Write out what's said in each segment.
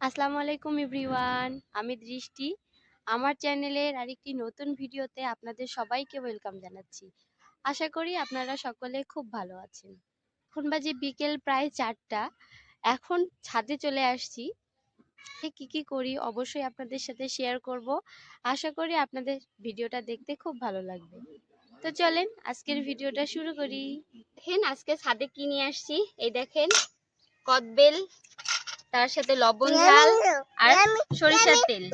আসসালামু আলাইকুম এভরিওয়ান, আমি দৃষ্টি। আমার চ্যানেলের আরেকটি নতুন ভিডিওতে আপনাদের সবাইকে ওয়েলকাম জানাচ্ছি। আশা করি আপনারা সকলে খুব ভালো আছেন। এখন বাজে বিকেল প্রায় চারটা। এখন ছাদে চলে আসছি। কী কী করি অবশ্যই আপনাদের সাথে শেয়ার করব। আশা করি আপনাদের ভিডিওটা দেখতে খুব ভালো লাগবে। তো চলেন আজকের ভিডিওটা শুরু করি। দেখেন আজকে ছাদে কি নিয়ে আসছি? এই দেখেন, কদবেল তার সাথে লবণ ঝাল আর সরিষার তেল।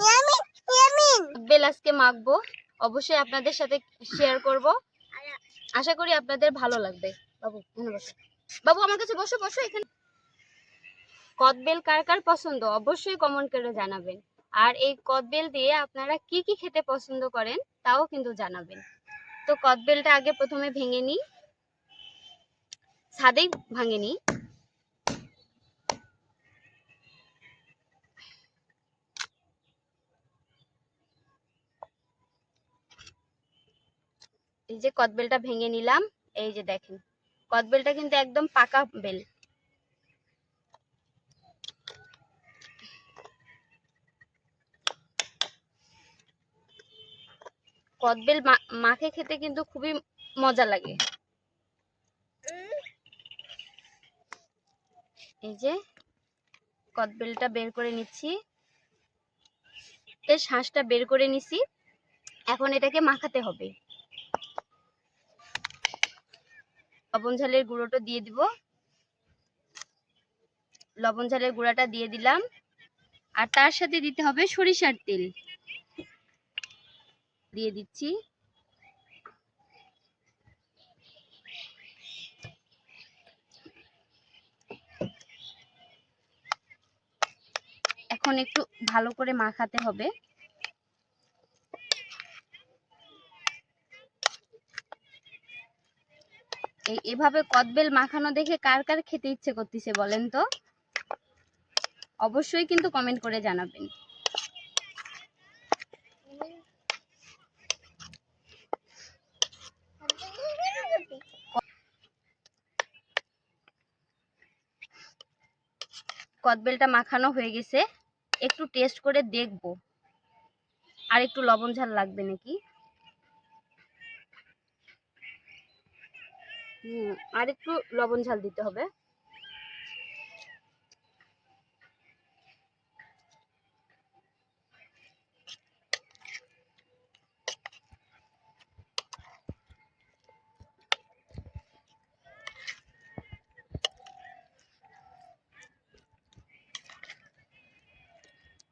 বেল আজকে মাখবো। অবশ্যই আপনাদের সাথে শেয়ার করব। আশা করি আপনাদের ভালো লাগবে। বাবু বাবু আমার কাছে বসো বসো এখানে। কদবেল কার কার পছন্দ? অবশ্যই কমেন্ট করে জানাবেন। আর এই কদবেল দিয়ে আপনারা কি কি খেতে পছন্দ করেন তাও কিন্তু জানাবেন। তো কদবেলটা আগে প্রথমে ভেঙে নিই। ছাদেই ভাঙে নিই। এই যে কদবেলটা ভেঙে নিলাম, এই যে দেখেন, কদবেলটা কিন্তু একদম পাকা বেল। কদবেল মাখে খেতে কিন্তু খুবই মজা লাগে। এই যে কদবেলটা বের করে নিচ্ছি। এর শ্বাসটা বের করে নিছি। এখন এটাকে মাখাতে হবে। লবণ ঝালের গুঁড়োটা দিয়ে দিব। লবণ ঝালের গুঁড়াটা দিয়ে দিলাম। আর তার সাথে দিতে হবে সরিষার তেল। দিয়ে দিচ্ছি। এখন একটু ভালো করে মাখাতে হবে। এই, এভাবে কদবেল মাখানো দেখে কার কার খেতে ইচ্ছে করতেছে বলেন তো? অবশ্যই কিন্তু কমেন্ট করে জানাবেন। কদবেলটা মাখানো হয়ে গেছে। একটু টেস্ট করে দেখব। আর একটু লবণ ঝাল লাগবে নাকি? আর একটু লবণ ঝাল দিতে হবে।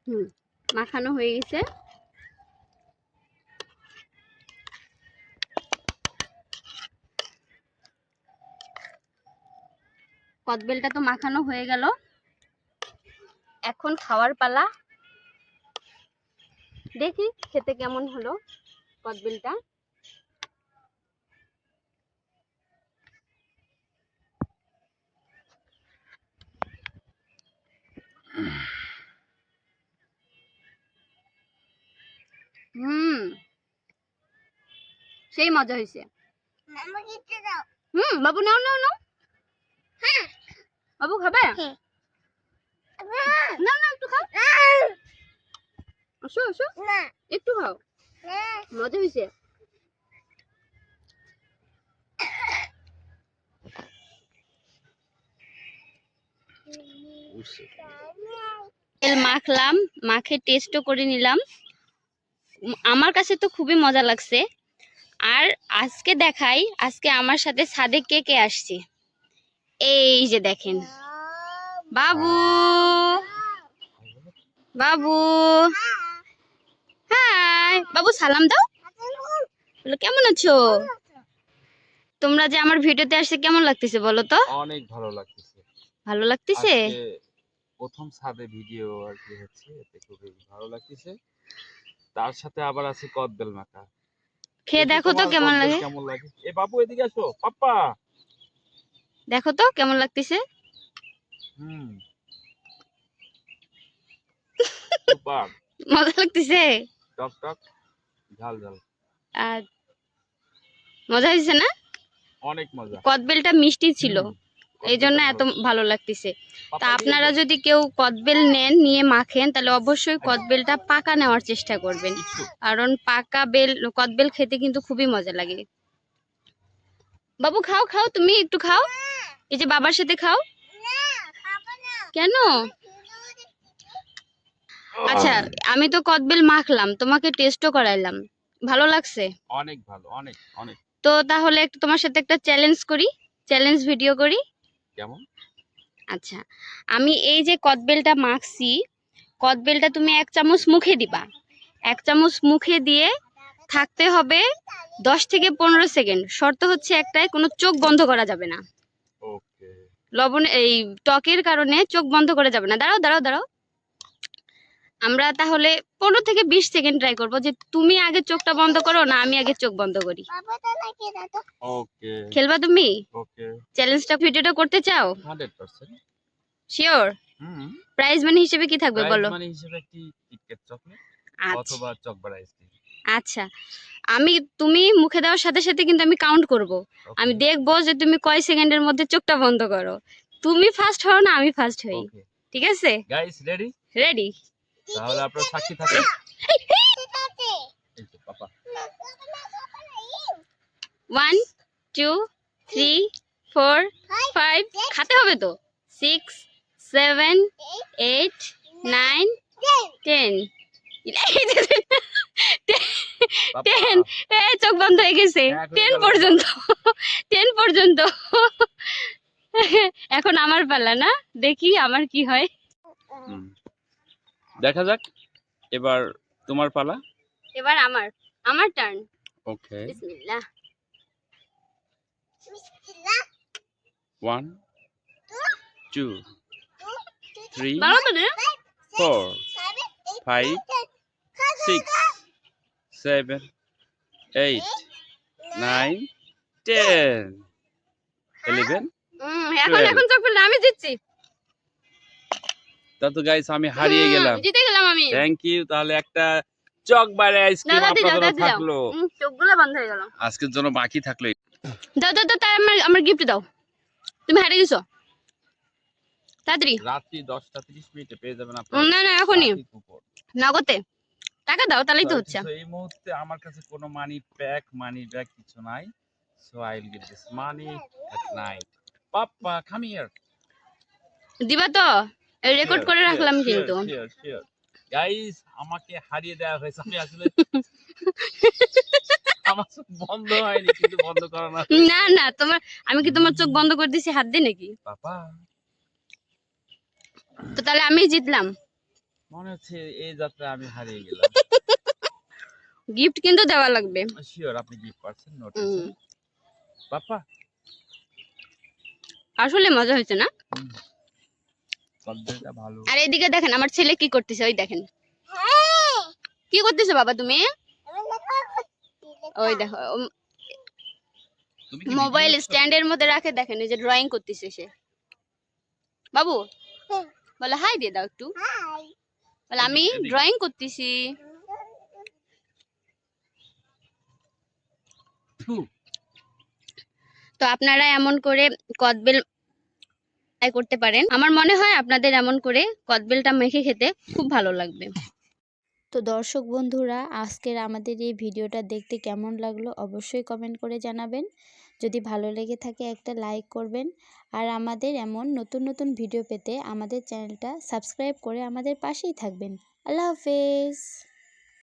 হুম মাখানো হয়ে গেছে। কদবেলটা তো মাখানো হয়ে গেল। এখন খাওয়ার পালা। দেখি খেতে কেমন হলো কদবেলটা। হুম সেই মজা হয়েছে হুম বাবু নাও নাও নাও। বাবু খাবে? না না একটু খাও। আসো আসো। একটু খাও। মজা হয়েছে তেল মাখলাম মাখে টেস্টও করে নিলাম। আমার কাছে তো খুবই মজা লাগছে। আর আজকে দেখাই আজকে আমার সাথে ছাদে কে কে আসছে? এই যে দেখেন। বাবু। বাবু। হাই। বাবু সালাম দাও। বলো কেমন আছো? তোমরা যে আমার ভিডিওতে আসছে কেমন লাগতেছে বলো তো? অনেক ভালো লাগতেছে। ভালো লাগতেছে? প্রথম সাদে ভিডিও আর কি হচ্ছে এতে খুবই ভালো লাগতেছে। তার সাথে আবার আছে কদবেল মাখা। খেয়ে দেখো তো কেমন লাগে। কেমন লাগে? এ বাবু এদিকে আসো। পাপ্পা। দেখো তো কেমন লাগতেছে? মজা লাগতেছে? টক টক ঝাল ঝাল। আর মজা হয়েছে না? অনেক মজা। কদবেলটা মিষ্টি ছিল। এই জন্য এত ভালো লাগতেছে। তা আপনারা যদি কেউ কদবেল নেন নিয়ে মাখেন তাহলে অবশ্যই কদবেলটা পাকা নেওয়ার চেষ্টা করবেন। কারণ পাকা বেল কদবেল খেতে কিন্তু খুবই মজা লাগে। বাবু খাও খাও তুমি একটু খাও। এই যে বাবার সাথে খাও। কেন? আচ্ছা আমি তো কদবেল মাখলাম তোমাকে টেস্টও করাইলাম। ভালো লাগছে? অনেক ভালো অনেক অনেক। তো তাহলে একটু তোমার সাথে একটা চ্যালেঞ্জ করি চ্যালেঞ্জ ভিডিও করি। কেমন? আচ্ছা আমি এই যে কদবেলটা মাখছি কদবেলটা তুমি এক চামচ মুখে দিবা। এক চামচ মুখে দিয়ে থাকতে হবে দশ থেকে পনেরো সেকেন্ড। শর্ত হচ্ছে একটাই কোনো চোখ বন্ধ করা যাবে না। লবণ এই টকের কারণে চোখ বন্ধ করে যাবে না। দাঁড়াও দাঁড়াও দাঁড়াও। আমরা তাহলে পনেরো থেকে বিশ সেকেন্ড ট্রাই করব যে তুমি আগে চোখটা বন্ধ করো না আমি আগে চোখ বন্ধ করি। খেলবা তুমি? চ্যালেঞ্জটা ভিডিওটা করতে চাও? শিওর হুম। প্রাইজ মানি হিসেবে কি থাকবে বলো? হিসেবে একটি চকলেট আচ্ছা। অথবা চকবার আইসক্রিম আচ্ছা আমি তুমি মুখে দেওয়ার সাথে সাথে কিন্তু আমি কাউন্ট করব। আমি দেখব যে তুমি কয় সেকেন্ডের মধ্যে চোখটা বন্ধ করো। তুমি ফার্স্ট হও না আমি ফার্স্ট হই। ঠিক আছে? গাইস রেডি রেডি তাহলে আপনারা সাক্ষী থাকেন papa one two three four five খাতে হবে তো? Six seven eight nine ten papa ten চোখ বন্ধ হয়ে গেছে। টেন পর্যন্ত। টেন পর্যন্ত। এখন আমার পালা না? দেখি আমার কি হয়। দেখা যাক। এবার তোমার পালা? এবার আমার। আমার টার্ন ওকে বিসমিল্লাহ। ওয়ান টু থ্রি ভালো তো না? Eight nine ten eleven um, এখন এখন চোখ খুললে আমি জিতছি। তা তো গাইস আমি হারিয়ে গেলাম। জিতে গেলাম আমি। থ্যাংক ইউ তাহলে একটা চক বাইরে আইসক্রিম আপনাদের থাকল। চোখগুলো বন্ধ হয়ে গেল। আজকের জন্য বাকি থাকল দাও দাও দাও তাই আমার আমার গিফট দাও। তুমি হারিয়ে গেছো। তাড়াতাড়ি। রাত্রি দশটা তিরিশ মিনিটে পেয়ে যাবেন উম, না না এখনই। নগদে। টাকা দাও তাহলেই তো হচ্ছে। এই মুহূর্তে আমার কাছে কোনো মানি প্যাক মানি ব্যাগ কিছু নাই। So I will get this money at night papa come here দিবা তো? রেকর্ড করে রাখলাম কিন্তু। গাইস আমাকে হারিয়ে দেওয়া হয়েছে। আমি আসলে আমার চোখ বন্ধ হয়নি কিন্তু বন্ধ করা না না না তোমার আমি কি তোমার চোখ বন্ধ করে দিছি হাত দিয়ে নাকি? পাপা তো তাহলে আমি জিতলাম। মনে হচ্ছে এই যাত্রা আমি হারিয়ে গেলাম। গিফট কিন্তু দেওয়া লাগবে। শিওর আপনি গিফট পাচ্ছেন নোট পাপা আসলে মজা হয়েছে না? ভালো। আর এদিকে দেখেন আমার ছেলে কি করতেছে ওই দেখেন। কি করতেছে বাবা তুমি? ওই দেখো মোবাইল? স্ট্যান্ডের মধ্যে রাখে দেখেন এই যে ড্রয়িং করতেছে সে। বাবু বলে হাই দিয়ে দাও একটু। বলে আমি ড্রয়িং করতেছি। তো আপনারা এমন করে কদবেল করতে পারেন। আমার মনে হয় আপনাদের এমন করে কদবেলটা মেখে খেতে খুব ভালো লাগবে। তো দর্শক বন্ধুরা আজকের আমাদের এই ভিডিওটা দেখতে কেমন লাগল অবশ্যই কমেন্ট করে জানাবেন। যদি ভালো লেগে থাকে একটা লাইক করবেন। আর আমাদের এমন নতুন নতুন ভিডিও পেতে আমাদের চ্যানেলটা সাবস্ক্রাইব করে আমাদের পাশেই থাকবেন। আল্লাহ হাফেজ।